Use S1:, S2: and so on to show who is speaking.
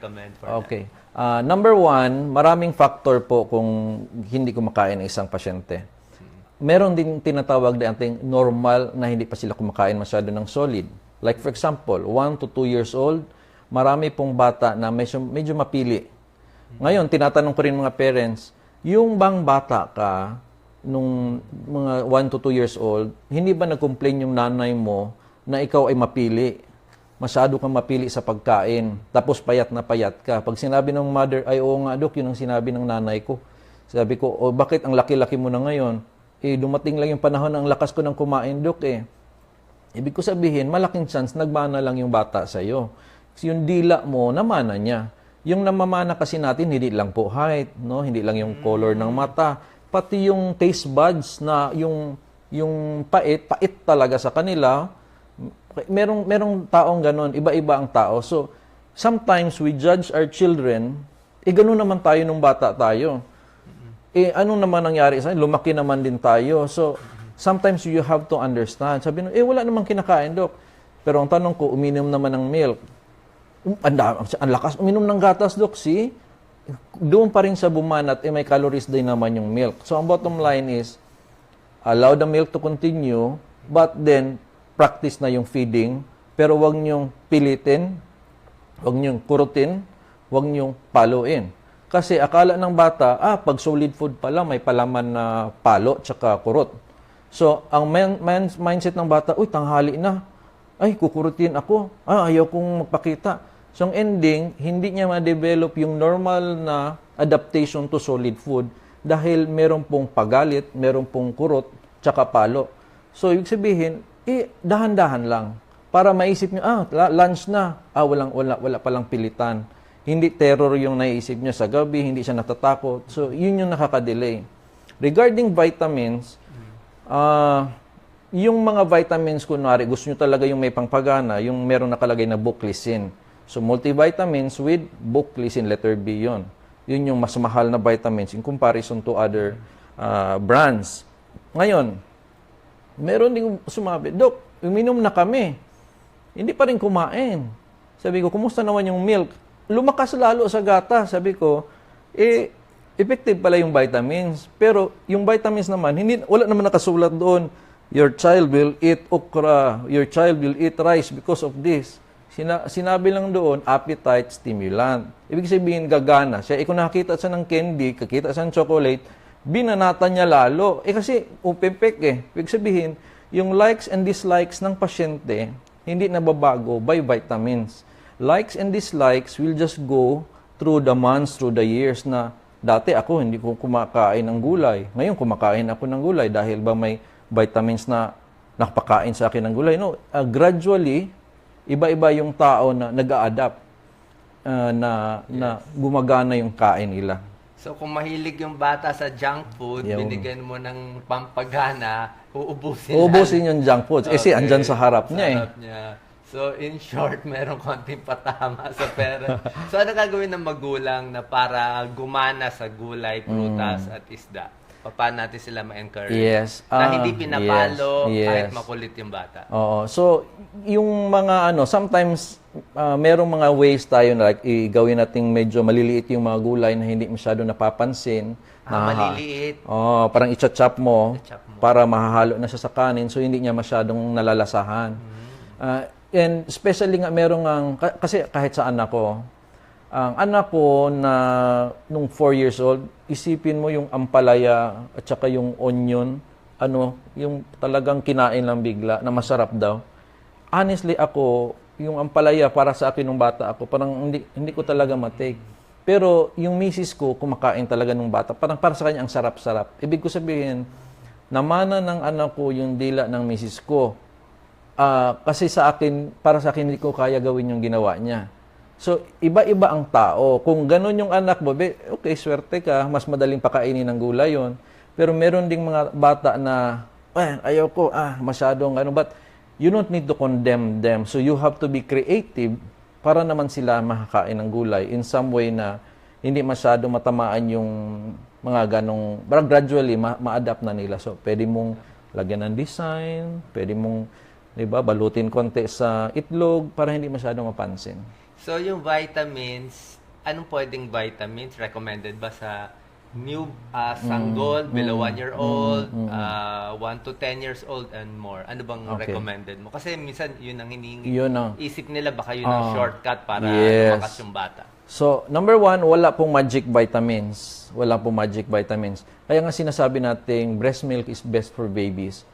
S1: recommend for
S2: Okay. Ah, number one, maraming factor po kung hindi kumakain ang isang pasyente. Meron din tinatawag na ating normal na hindi pa sila kumakain masyado ng solid. Like for example, 1 to 2 years old, marami pong bata na medyo, medyo mapili. Ngayon, tinatanong ko rin mga parents, yung bang bata ka, nung mga 1 to 2 years old, hindi ba nag-complain yung nanay mo na ikaw ay mapili? Masyado kang mapili sa pagkain, tapos payat na payat ka. Pag sinabi ng mother, ay oo nga dok, yun ang sinabi ng nanay ko. Sabi ko, oh, bakit ang laki-laki mo na ngayon? Eh, dumating lang yung panahon ng lakas ko ng kumain, dok eh. Ibig ko sabihin, malaking chance nagmana lang yung bata sa iyo. Yung dila mo, namana niya. Yung namamana kasi natin, hindi lang po height, no? hindi lang yung color ng mata, pati yung taste buds na yung yung pait, pait talaga sa kanila, merong merong taong ganon, iba-iba ang tao. So, sometimes we judge our children, eh ganun naman tayo nung bata tayo. Eh ano naman nangyari sa Lumaki naman din tayo. So, sometimes you have to understand. Sabi nung, eh wala namang kinakain, Dok. Pero ang tanong ko, uminom naman ng milk. Um, ang, ang lakas uminom ng gatas, Dok, see? Doon pa rin sa bumanat, eh may calories din naman yung milk. So, ang bottom line is, allow the milk to continue, but then practice na yung feeding, pero wag niyong pilitin, wag niyong kurutin, wag niyong paluin. Kasi akala ng bata, ah, pag solid food pala, may palaman na palo tsaka kurot. So, ang man, man- mindset ng bata, uy, tanghali na. Ay, kukurutin ako. Ah, ayaw kong magpakita. So, ang ending, hindi niya ma-develop yung normal na adaptation to solid food dahil meron pong pagalit, meron pong kurot, tsaka palo. So, ibig sabihin, eh, dahan-dahan lang. Para maisip niyo, ah, lunch na. Ah, walang, wala, wala palang pilitan. Hindi terror yung naisip niya sa gabi, hindi siya natatakot. So, yun yung nakaka-delay. Regarding vitamins, ah, yung mga vitamins, kunwari, gusto nyo talaga yung may pangpagana, yung meron nakalagay na buclicin. So, multivitamins with buclicin, letter B yon. Yun yung mas mahal na vitamins in comparison to other ah, brands. Ngayon, meron din sumabi, Dok, uminom na kami. Hindi pa rin kumain. Sabi ko, kumusta naman yung milk? Lumakas lalo sa gata. Sabi ko, eh, effective pala yung vitamins. Pero yung vitamins naman, hindi, wala naman nakasulat doon, your child will eat okra, your child will eat rice because of this. Sina, sinabi lang doon, appetite stimulant. Ibig sabihin, gagana siya. Eh kung nakakita siya ng candy, kakita siya ng chocolate, binanata niya lalo. Eh kasi, upepek eh. Ibig sabihin, yung likes and dislikes ng pasyente, hindi nababago by vitamins. Likes and dislikes will just go through the months, through the years na dati ako hindi ko kumakain ng gulay. Ngayon kumakain ako ng gulay dahil ba may vitamins na nakapakain sa akin ng gulay. No, uh, gradually, iba-iba yung tao na nag-a-adapt uh, na, na gumagana yung kain nila.
S1: So kung mahilig yung bata sa junk food,
S2: Yun.
S1: binigyan mo ng pampagana, uubusin
S2: Uubusin yung junk foods. Eh,
S1: Okay.
S2: andyan sa harap niya eh.
S1: Sarap niya. So, in short, meron konting patama sa pera. so, ano gagawin ng magulang na para gumana sa gulay, prutas, at isda? Paano natin sila ma-encourage?
S2: Yes.
S1: Na
S2: Ah,
S1: hindi pinapalo
S2: yes,
S1: kahit
S2: yes.
S1: makulit yung bata.
S2: Oo. So, yung mga ano, sometimes uh, merong mga ways tayo na like i-gawin nating medyo maliliit yung mga gulay na hindi masyado napapansin.
S1: Ah,
S2: Na-
S1: maliliit.
S2: Oo, parang i-chop mo,
S1: I-chop mo.
S2: para mahahalo na siya sa kanin so hindi niya masyadong nalalasahan. Ah, and especially nga merong ang ka- kasi kahit sa anak ko, ang anak ko na nung 4 years old, isipin mo yung ampalaya at saka yung onion, ano, yung talagang kinain lang bigla na masarap daw. Honestly ako, yung ampalaya para sa akin nung bata ako, parang hindi, hindi ko talaga matake. Pero yung misis ko, kumakain talaga nung bata. Parang para sa kanya ang sarap-sarap. Ibig ko sabihin, namana ng anak ko yung dila ng misis ko. Ah, kasi sa akin, para sa akin, hindi ko kaya gawin yung ginawa niya. So, iba-iba ang tao. Kung ganun yung anak mo, okay, swerte ka, mas madaling pakainin ng gulay yon. Pero meron ding mga bata na, eh, ayaw ko, ah, masyadong ano, but you don't need to condemn them. So, you have to be creative para naman sila makakain ng gulay in some way na hindi masyado matamaan yung mga ganong, parang gradually, ma- ma-adapt na nila. So, pwede mong lagyan ng design, pwede mong, di ba, balutin konti sa itlog para hindi masyado mapansin.
S1: So, yung vitamins, anong pwedeng vitamins? Recommended ba sa new uh, sanggol, below 1 year old, 1 to 10 years old, and more? Ano bang
S2: Okay.
S1: recommended mo? Kasi minsan, yun ang hinihingi.
S2: Yun ang...
S1: Isip nila baka yun ang
S2: Ah.
S1: shortcut para
S2: Yes.
S1: tumakas yung bata.
S2: So, number one, wala pong magic vitamins. Wala pong magic vitamins. Kaya nga sinasabi nating breast milk is best for babies.